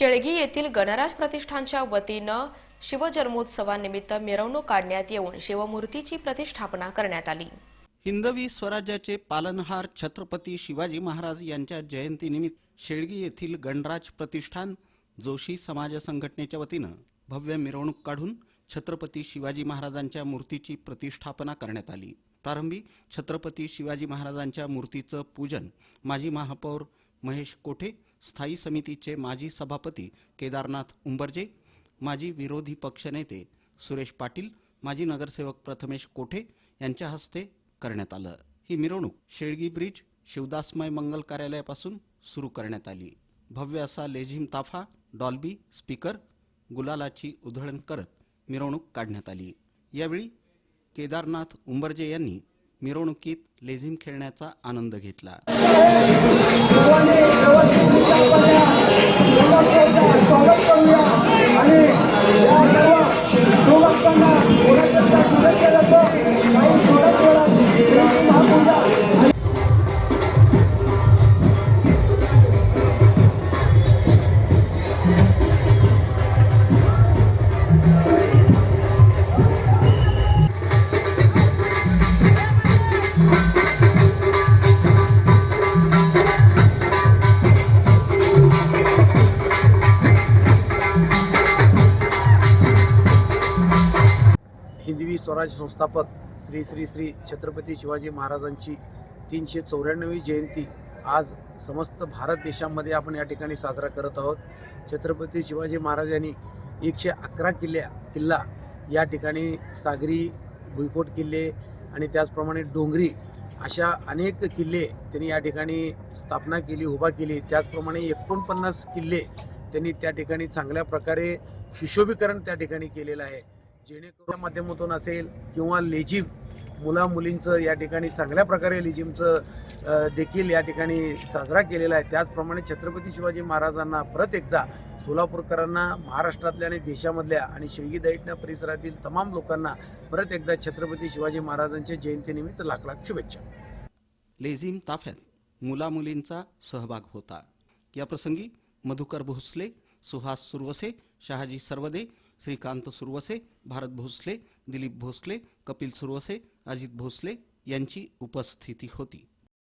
शेळगी येथील गणराज प्रतिष्ठानच्या वतीनं शिवजन्मोत्सवानिमित्त मिरवणूक काढण्यात येऊन शिवमूर्तीची प्रतिष्ठापना करण्यात आली. हिंदवी स्वराज्याचे पालनहार छत्रपती शिवाजी महाराज यांच्या जयंतीनिमित्त शेळगी येथील गणराज प्रतिष्ठान जोशी समाज संघटनेच्या वतीनं भव्य मिरवणूक काढून छत्रपती शिवाजी महाराजांच्या मूर्तीची प्रतिष्ठापना करण्यात आली. प्रारंभी छत्रपती शिवाजी महाराजांच्या मूर्तीचं पूजन माजी महापौर महेश कोठे स्थायी समितीचे माजी सभापती केदारनाथ उंबरजे माजी विरोधी पक्षनेते सुरेश पाटील माजी नगरसेवक प्रथमेश कोठे यांच्या हस्ते करण्यात आलं. ही मिरवणूक शेळगी ब्रिज शिवदासमय मंगल कार्यालयापासून सुरू करण्यात आली. भव्य असा लेझिम ताफा डॉल्बी स्पीकर गुलालाची उधळण करत मिरवणूक काढण्यात आली. यावेळी केदारनाथ उंबरजे यांनी मिरवणुकीत लेझिम खेळण्याचा आनंद घेतला. हिंदवी स्वराज संस्थापक श्री श्री श्री छत्रपती शिवाजी महाराजांची तीनशे चौऱ्याण्णवी जयंती आज समस्त भारत देशामध्ये आपण या ठिकाणी साजरा करत आहोत. छत्रपती शिवाजी महाराज यांनी एकशे अकरा किल्ल्या किल्ला या ठिकाणी सागरी भुईकोट किल्ले आणि त्याचप्रमाणे डोंगरी अशा अनेक किल्ले त्यांनी या ठिकाणी स्थापना केली उभा केली. त्याचप्रमाणे एकोणपन्नास किल्ले त्यांनी त्या ठिकाणी चांगल्या प्रकारे सुशोभीकरण त्या ठिकाणी केलेलं आहे. जेणेकरून माध्यमातून असेल किंवा लेझिम मुला मुलींचं या ठिकाणी चांगल्या प्रकारे लेझिमचं देखील या ठिकाणी साजरा केलेला आहे. त्याचप्रमाणे छत्रपती शिवाजी महाराजांना परत एकदा सोलापूरकरांना महाराष्ट्रातल्या आणि देशामधल्या आणि शिवगी दैठण्या परिसरातील तमाम लोकांना परत एकदा छत्रपती शिवाजी महाराजांच्या जयंतीनिमित्त लाख लाख शुभेच्छा. लेझिम ताफ्यात मुलामुलींचा सहभाग होता. याप्रसंगी मधुकर भोसले सुहास सुरवसे शहाजी सर्वदे श्रीकांत सुरवसे भारत भोसले दिलीप भोसले कपिल सुरवसे अजित भोसले यांची उपस्थिती होती.